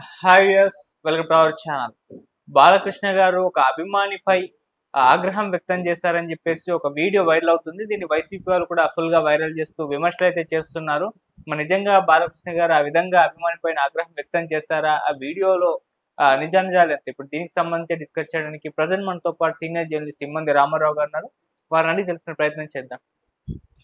Hi yes welcome to our channel Balakrishna గారు ఒక అభిమానిపై ఆగ్రహం వ్యక్తం చేశారని చెప్పేసి ఒక వీడియో వైరల్ అవుతుంది. దీన్ని వైసీపీ వాళ్ళు కూడా ఫుల్గా వైరల్ చేస్తూ విమర్శలు అయితే చేస్తున్నారు. మరి నిజంగా బాలకృష్ణ గారు ఆ విధంగా అభిమాని పైన ఆగ్రహం వ్యక్తం చేశారా? ఆ వీడియోలో నిజానిజాలు ఎంత ఇప్పుడు దీనికి సంబంధించి డిస్కస్ చేయడానికి ప్రజెంట్ మనతో పాటు సీనియర్ జర్నలిస్ట్ ఇమ్మంది రామారావు గారు ఉన్నారు. వారిని అడిగి తెలుసుకునే ప్రయత్నం చేద్దాం.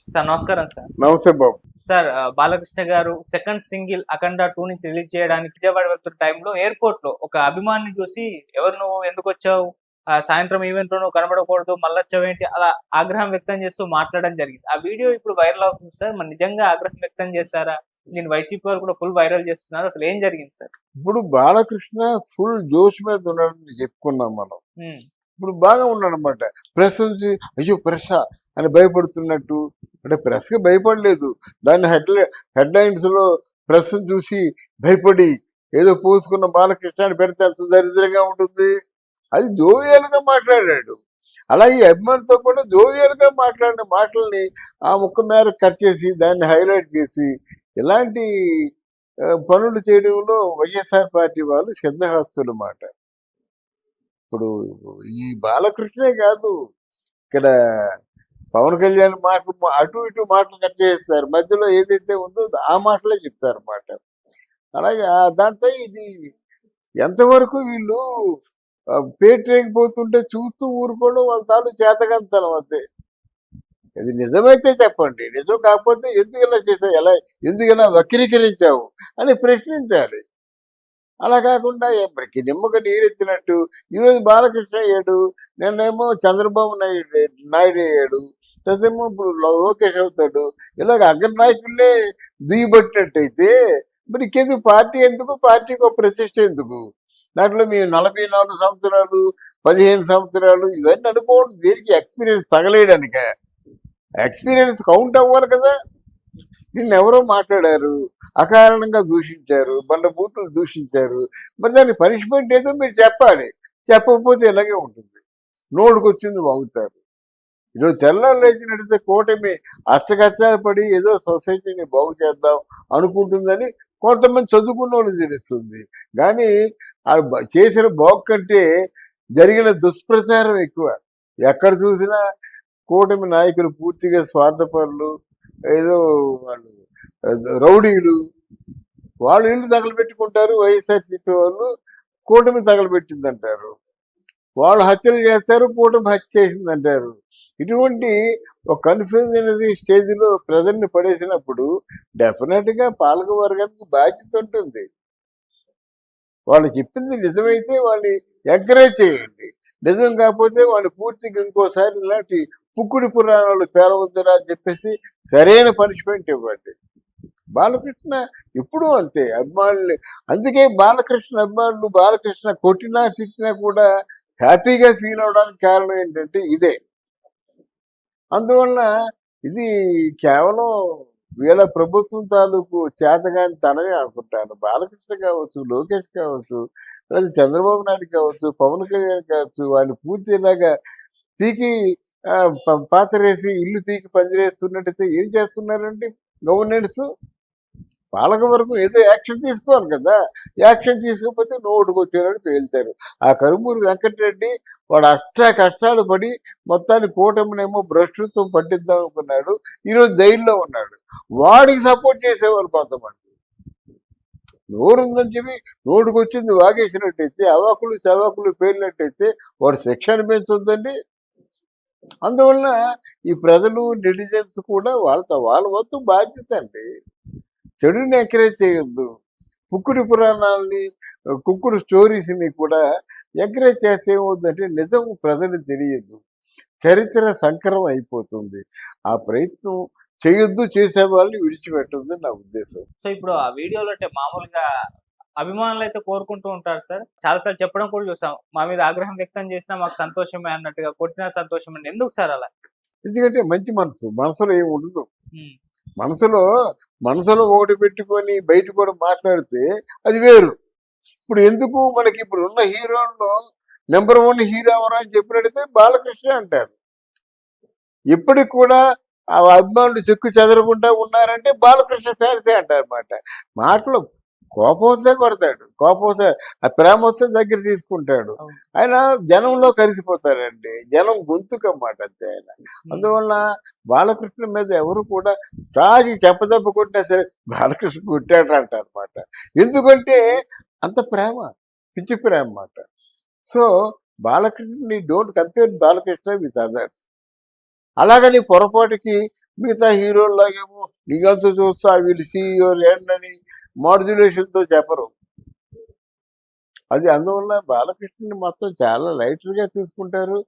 సార్ నమస్కారం సార్. నమస్తే బాబు. సార్ బాలకృష్ణ గారు సెకండ్ సింగిల్ అఖండ టూ నుంచి రిలీజ్ చేయడానికి విజయవాడ వెళ్తున్న టైంలో ఎయిర్పోర్ట్లో ఒక అభిమాని చూసి ఎవరు నువ్వు? ఎందుకు వచ్చావు? ఆ, సాయంత్రం ఈవెంట్లో నువ్వు కనబడకూడదు మళ్ళీ వచ్చావేంటి అలా ఆగ్రహం వ్యక్తం చేస్తూ మాట్లాడడం జరిగింది. ఆ వీడియో ఇప్పుడు వైరల్ అవుతుంది సార్. మరి నిజంగా ఆగ్రహం వ్యక్తం చేశారా? నేను వైసీపీ వాళ్ళు కూడా ఫుల్ వైరల్ చేస్తున్నారు. అసలు ఏం జరిగింది సార్? ఇప్పుడు బాలకృష్ణ ఫుల్ జోష్ మీద ఉన్నాడని చెప్పుకున్నాం మనం. ఇప్పుడు బాగా ఉన్నాడు అనమాట ప్రెస్ నుంచి అయ్యో ప్రెస్ అని భయపడుతున్నట్టు. అంటే ప్రెస్కి భయపడలేదు. దాన్ని హెడ్ హెడ్లైన్స్లో ప్రెస్ చూసి భయపడి ఏదో పూసుకున్న బాలకృష్ణ పెడితే ఎంత దరిద్రంగా ఉంటుంది. అది జోవియల్గా మాట్లాడాడు. అలాగే అభిమానులతో కూడా జోవియల్గా మాట్లాడిన మాటల్ని ఆ ముక్క మేర కట్ చేసి దాన్ని హైలైట్ చేసి ఇలాంటి పనులు చేయడంలో వైఎస్ఆర్ పార్టీ వాళ్ళు శ్రద్ధహస్తులు మాట ఇప్పుడు ఈ బాలకృష్ణే కాదు. ఇక్కడ పవన్ కళ్యాణ్ మాటలు అటు ఇటు మాటలు కట్ చేస్తారు మధ్యలో ఏదైతే ఉందో ఆ మాటలే చెప్తారు అన్నమాట అలాగే దాంతో ఇది ఎంతవరకు వీళ్ళు పోతుంటే చూస్తూ ఊరుకోవడం వాళ్ళ తాను చేతకంతనం అంతే. ఇది నిజమైతే చెప్పండి. నిజం కాకపోతే ఎందుకు ఇలా చేసావు ఎలా ఎందుకు ఇలా వక్రీకరించావు? అని ప్రశ్నించాలి. అలా కాకుండా ఎప్పటికి నిమ్మక నీరెత్తినట్టు ఈరోజు బాలకృష్ణ అయ్యాడు నిన్నేమో చంద్రబాబు నాయుడు నాయుడు అయ్యాడు తసేమో ఇప్పుడు లోకేష్ అవుతాడు ఇలాగ అగ్రనాయకులే దుయ్యబట్టినట్టయితే మరి ఇంకెందుకు? పార్టీ ఎందుకు? పార్టీకి ఒక ప్రతిష్ట ఎందుకు? దాంట్లో మేము నలభై నాలుగు సంవత్సరాలు పదిహేను సంవత్సరాలు ఇవన్నీ అనుకోవడం దేనికి ఎక్స్పీరియన్స్ తగలేయడానిక ఎక్స్పీరియన్స్ కౌంట్ అవ్వాలి కదా? నిన్నెవరో మాట్లాడారు అకారణంగా దూషించారు బండబూతులు దూషించారు. మరి దాని పనిష్మెంట్ ఏదో మీరు చెప్పాలి. చెప్పకపోతే ఇలాగే ఉంటుంది. నోటుకు వచ్చింది వాగుతారు. ఇప్పుడు తెల్లారు లేచి నడిస్తే కూటమి అచ్చకచ్చాలు పడి ఏదో సొసైటీని బాగు చేద్దాం అనుకుంటుందని కొంతమంది చదువుకున్న వాళ్ళు తెలుస్తుంది కానీ ఆ చేసిన బాగు కంటే జరిగిన దుష్ప్రచారం ఎక్కువ. ఎక్కడ చూసినా కూటమి నాయకులు పూర్తిగా స్వార్థపరులు ఏదో వాళ్ళు రౌడీలు వాళ్ళు ఇల్లు తగలబెట్టుకుంటారు వైఎస్ఆర్సీపీ వాళ్ళు కూటమి తగలబెట్టిందంటారు. వాళ్ళు హత్యలు చేస్తారు కూటమి హత్య చేసిందంటారు. ఇటువంటి ఒక కన్ఫ్యూజన్ స్టేజ్లో ప్రజల్ని పడేసినప్పుడు డెఫినెట్గా పాలక వర్గానికి బాధ్యత ఉంటుంది. వాళ్ళు చెప్పింది నిజమైతే వాళ్ళని ఎంకరేజ్ చేయండి. నిజం కాకపోతే వాళ్ళు పూర్తిగా ఇంకోసారి ఇలాంటి పుక్కుడి పురాణాలు పేలవద్దురా అని చెప్పేసి సరైన పనిష్మెంట్ ఇవ్వండి. బాలకృష్ణ ఎప్పుడూ అంతే అభిమానులు. అందుకే బాలకృష్ణ అభిమానులు బాలకృష్ణ కొట్టినా తిట్టినా కూడా హ్యాపీగా ఫీల్ అవడానికి కారణం ఏంటంటే ఇదే. అందువలన ఇది కేవలం వీళ్ళ ప్రభుత్వం తాలూకు చేతగాని తనమే అనుకుంటాను. బాలకృష్ణ కావచ్చు లోకేష్ కావచ్చు లేదా చంద్రబాబు నాయుడు కావచ్చు పవన్ కళ్యాణ్ కావచ్చు వాళ్ళు పూర్తి ఇలాగా పీకి పాతరేసి ఇల్లు పీకి పంజరేస్తున్నట్టయితే ఏం చేస్తున్నారంటే గవర్నెన్స్ పాలక వరకు ఏదో యాక్షన్ తీసుకోవాలి కదా. యాక్షన్ తీసుకోకపోతే నోటుకు వచ్చేవాడు పేలుతారు. ఆ కరుమూరు వెంకటరెడ్డి వాడు అష్ట కష్టాలు పడి మొత్తాన్ని కూటమినేమో భ్రష్టత్వం పట్టిద్దాం అనుకున్నాడు. ఈరోజు జైల్లో ఉన్నాడు. వాడికి సపోర్ట్ చేసేవాళ్ళు కొంతమంది. నోరుందని చెప్పి నోటుకు వచ్చింది వాగేసినట్టయితే అవాకులు చవాకులు పేలినట్టయితే వాడు శిక్ష అనిపించొద్దండి అందువలన ఈ ప్రజలు నెటిజన్స్ కూడా వాళ్ళతో వాళ్ళ వంతు బాధ్యత అండి. చెడుని ఎంకరేజ్ చేయొద్దు. కుక్కుడి పురాణాలని కుక్కుడు స్టోరీస్ని కూడా ఎంకరేజ్ చేస్తే ఏమవుతుందంటే నిజం ప్రజలు తెలియదు. చరిత్ర సంకరం అయిపోతుంది. ఆ ప్రయత్నం చేయొద్దు చేసే వాళ్ళని విడిచిపెట్టద్దు నా ఉద్దేశం. సో ఇప్పుడు ఆ వీడియోలో అంటే మామూలుగా అభిమానులు అయితే కోరుకుంటూ ఉంటారు సార్. చాలాసార్లు చెప్పడం కూడా చూసాం. మా మీద ఆగ్రహం వ్యక్తం చేసినా మాకు సంతోషమే అన్నట్టుగా కొట్టినా సంతోషమే. ఎందుకు సార్ అలా? ఎందుకంటే మంచి మనసు. మనసులో ఏమి ఉండదు. మనసులో మనసులో ఒకటి పెట్టుకొని బయట కూడా మాట్లాడితే అది వేరు. ఇప్పుడు ఎందుకు మనకి ఇప్పుడు ఉన్న హీరోల్లో నెంబర్ వన్ హీరో ఎవరు అని చెప్పినట్టయితే బాలకృష్ణ అంటారు. ఇప్పటికి కూడా ఆ అభిమానులు చెక్కు చెదరకుండా ఉన్నారంటే బాలకృష్ణ ఫ్యాన్సే అంటారు అనమాట మాటలు కోపం వస్తే కొడతాడు. కోపం వస్తే ఆ ప్రేమ వస్తే దగ్గర తీసుకుంటాడు. ఆయన జనంలో కలిసిపోతాడండి. జనం గొంతుకన్నమాట అంతే ఆయన. అందువలన బాలకృష్ణ మీద ఎవరు కూడా తాగి చెప్పదెబ్బ కొట్టినా సరే బాలకృష్ణ కొట్టాడు అంటారు అనమాట ఎందుకంటే అంత ప్రేమ పిచ్చి ప్రేమ అన్నమాట. So Balakrishna don't compare Balakrishna with others. అలాగని పొరపాటుకి మిగతా హీరోల్లాగేమో నీకంతా చూస్తా వీళ్ళు సీఈఓ ఏంటని మాడ్యులేషన్తో చెప్పరు. అది అందువల్ల బాలకృష్ణుని మొత్తం చాలా లైట్గా తీసుకుంటారు.